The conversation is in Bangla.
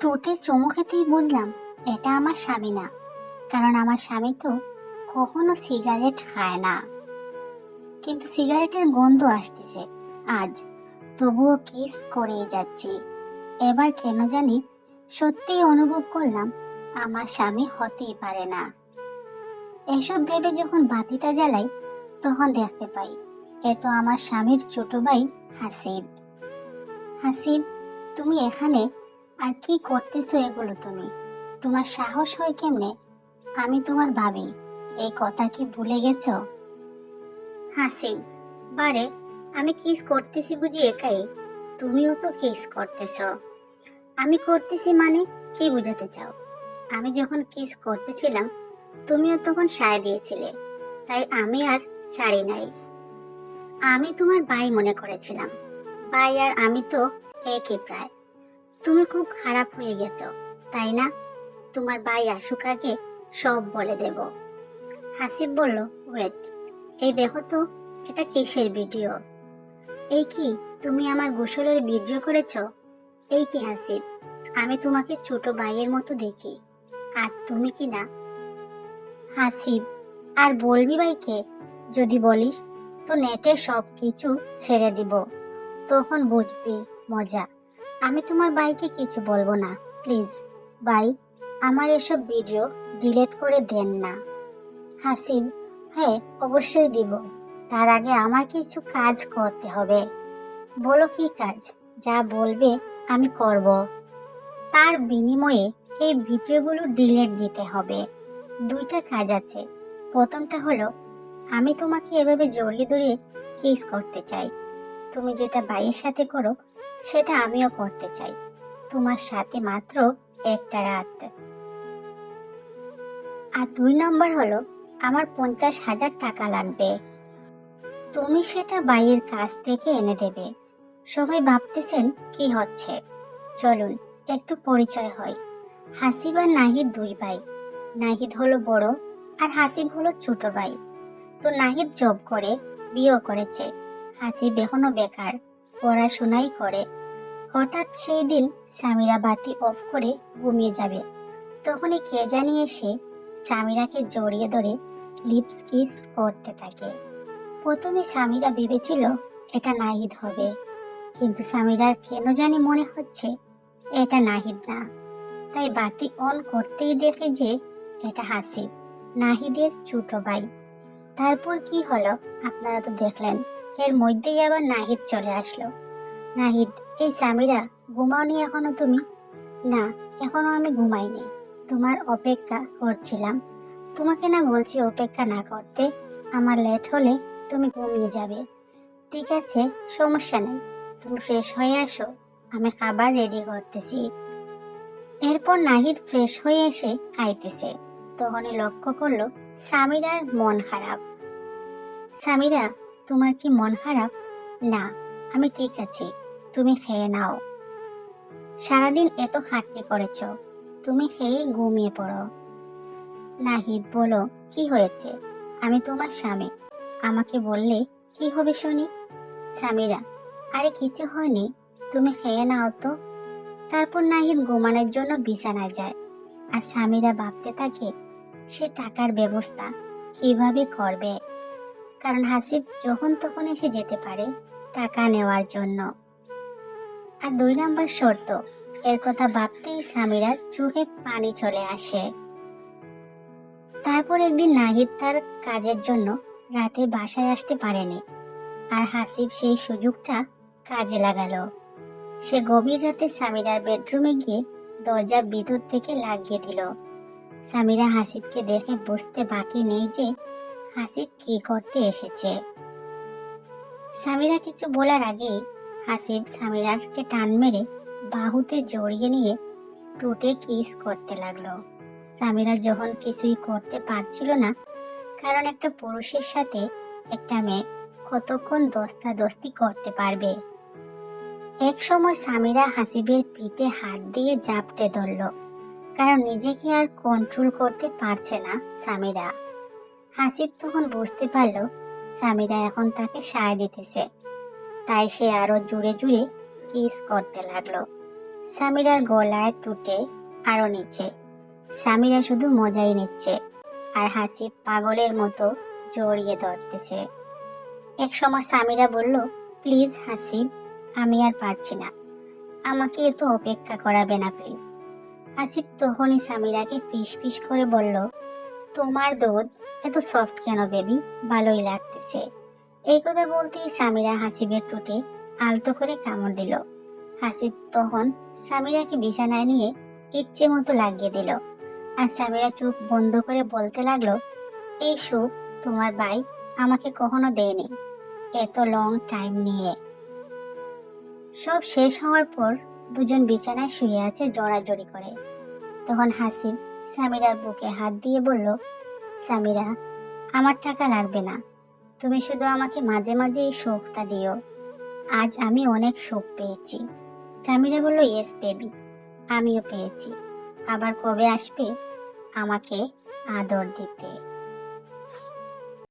টোটে চুমু খেতেই বুঝলাম এটা আমার স্বামী না। কারণ আমার স্বামী তো কখনো সিগারেট খায় না। কিন্তু সিগারেটের গন্ধ আসতেছে। আজ তবুও কিস করেই যাচ্ছি। এবার কেন জানি সত্যিই অনুভব করলাম আমার স্বামী হতেই পারে না। এসব ভেবে যখন বাতিটা জ্বালাই তখন দেখতে পাই এ তো আমার স্বামীর ছোট ভাই হাসিব। হাসিব, তুমি এখানে আর কি করতেছো এগুলো তুমি? তোমার সাহস হয় কেমনে? আমি তোমার ভাবি, এই কথা কি ভুলে গেছ? হাসিব বারে, আমি কিস করতেছি বুঝি একাই? তুমিও তো কিস করতেছ। আমি করতেছি মানে কি বুঝাতে চাও? আমি যখন কিস করতেছিলাম, তুমিও তখন সায় দিয়েছিলে, তাই আমি আর ছাড়ি নাই। আমি তোমার ভাই মনে করেছিলাম। ভাই আর আমি তো একই প্রায়। তুমি খুব খারাপ হয়ে গেছো, তাই না? তোমার ভাই আশুকাকে সব বলে দেব। হাসিব বলল, ওয়েট, এই দেখো তো, এটা কিসের ভিডিও? এই কি, তুমি আমার গোসলের ভিডিও করেছ? এই কি হাসিব, আমি তোমাকে ছোট ভাইয়ের মতো দেখি, আর তুমি কি না? হাসিব, আর বলবি ভাইকে যদি বলিস, তো নেটে সব কিছু ছেড়ে দিব, তখন বুঝবি, মজা। আমি তোমার ভাইকে কিছু বলব না, প্লিজ। ভাই, আমার এসব ভিডিও ডিলিট করে দেন না। হাসিব হ্যাঁ অবশ্যই দিব। তার আগে আমার কিছু কাজ করতে হবে। বলো কি কাজ? যা বলবে আমি করব। তার বিনিময়ে এই ভিডিওগুলো ডিলিট দিতে হবে। দুইটা কাজ আছে। প্রথমটা হলো, আমি তোমাকে এভাবে জড়িয়ে ধরে কিস করতে চাই। তুমি যেটা ভাইয়ের সাথে করো সেটা আমিও করতে চাই। তোমার সাথে মাত্র একটা রাত। আর দুই নম্বর হলো, আমার পঞ্চাশ হাজার টাকা লাগবে। তুমি সেটা ভাইয়ের কাছ থেকে এনে দেবে। সবাই ভাবতেছেন কি হচ্ছে। চলুন, একটু পরিচয় হয়। হাসিব আর নাহিদ দুই ভাই। নাহিদ হলো বড় আর হাসিব হলো ছোট ভাই। তো নাহিদ জব করে বিয়েও করেছে। হাসিব এখনও বেকার। পড়াশোনাই করে। হঠাৎ সেই দিন স্বামীরা বাতি অফ করে ঘুমিয়ে যাবে। তখনই কে জানি এসে স্বামীরাকে জড়িয়ে ধরে লিপস কিস করতে থাকে। প্রথমে স্বামীরা ভেবেছিল এটা নাহিদ হবে। কিন্তু স্বামীরার কেন জানি মনে হচ্ছে এটা নাহিদ না। তাই বাতি অন করতেই দেখে যে এটা হাসিব, নাহিদের ছোট ভাই। তারপর কি হলো আপনারা তো দেখলেন। এর মধ্যেই আবার নাহিদ চলে আসলো। নাহিদ, এই স্বামীরা ঘুমাওনি এখনও তুমি? না, এখনও আমি ঘুমাইনি। তোমার অপেক্ষা করছিলাম। তোমাকে না বলছি অপেক্ষা না করতে। আমার লেট হলে তুমি ঘুমিয়ে যাবে। ঠিক আছে, সমস্যা নেই। তুমি ফ্রেশ হয়ে আসো। আমি খাবার রেডি করতেছি। এরপর নাহিদ ফ্রেশ হয়ে এসে খাইতেছে। তখনই লক্ষ্য করল সামিরার মন খারাপ। সামিরা তোমার কি মন খারাপ? না, আমি ঠিক আছি। তুমি খেয়ে নাও। সারাদিন এত খাটনি করেছ। তুমি খেয়ে ঘুমিয়ে পড়ো। নাহিদ বলো কি হয়েছে? আমি তোমার স্বামী। আমাকে বললে কি হবে শুনি? সামিরা আরে কিছু হয়নি। তুমি খেয়ে নাও তো। তারপর নাহিদ ঘুমানোর জন্য বিছানায় যায়। আর স্বামীরা ভাবতে থাকে, সে টাকার ব্যবস্থা কীভাবে করবে? কারণ হাসিব যখন তখন এসে যেতে পারে টাকা নেওয়ার জন্য। আর দুই নাম্বার শর্ত, এর কথা ভাবতেই স্বামীরার চোখে পানি চলে আসে। তারপর একদিন নাহিদ তার কাজের জন্য রাতে বাসায় আসতে পারেনি আর হাসিব সেই সুযোগটা কাজে লাগালো। সে গভীর রাতে সামিরার বেডরুমে গিয়ে দরজা ভিতর থেকে লাগিয়ে দিল। সামিরা হাসিবকে দেখে বুঝতে বাকি নেই যে হাসিব কি করতে এসেছে? সামিরা কিছু বলার আগেই হাসিব সামিরাকে টান মেরে বাহুতে জড়িয়ে নিয়ে টুটে কিস করতে লাগল। সামিরা যখন কিছুই করতে পারছিল না, কারণ একটা পুরুষের সাথে একটা মেয়ে কতক্ষণ দস্তা দস্তি করতে পারবে? এক সময় সামিরা হাসিবের পিঠে হাত দিয়ে জাপটে ধরল, কারণ নিজেকে আর কন্ট্রোল করতে পারছে না সামিরা। হাসিব তখন বুঝতে পারল স্বামীরা এখন তাকে সায় দিতেছে। তাই সে আরও জুড়ে জুড়ে কিস করতে লাগল। সামিরার গলায় টুটে আরও নিচে। স্বামীরা শুধু মজাই নিচ্ছে আর হাসি পাগলের মতো জড়িয়ে ধরতেছে। এক সময় স্বামীরা বলল, প্লিজ হাসিব, আমি আর পারছি না। আমাকে এত অপেক্ষা করাবে না, প্লিজ। হাসিব তখনই স্বামীরাকে ফিস ফিস করে বলল তোমার দুধ এত সফট কেন বেবি ভালোই লাগতেছে। এই কথা বলতেই সামিরা হাসিবের টুটে আলতো করে কামড় দিল। হাসিব তখন সামিরাকে বিছানায় নিয়ে ইচ্ছে মতো লাগিয়ে দিল। আর সামিরা চোখ বন্ধ করে বলতে লাগল, এই সুখ তোমার ভাই আমাকে কখনো দেয়নি। এত লং টাইম নিয়ে। সব শেষ হওয়ার পর দুজন বিছানায় শুয়ে আছে জড়াজড়ি করে। তখন হাসিব সামিরার বুকে হাত দিয়ে বলল, সামিরা, আমার টাকা লাগবে না। তুমি শুধু আমাকে মাঝে মাঝে এই শোকটা দিও। আজ আমি অনেক শোক পেয়েছি। সামিরা বলল, ইয়েস বেবি, আমিও পেয়েছি। আবার কবে আসবে আমাকে আদর দিতে?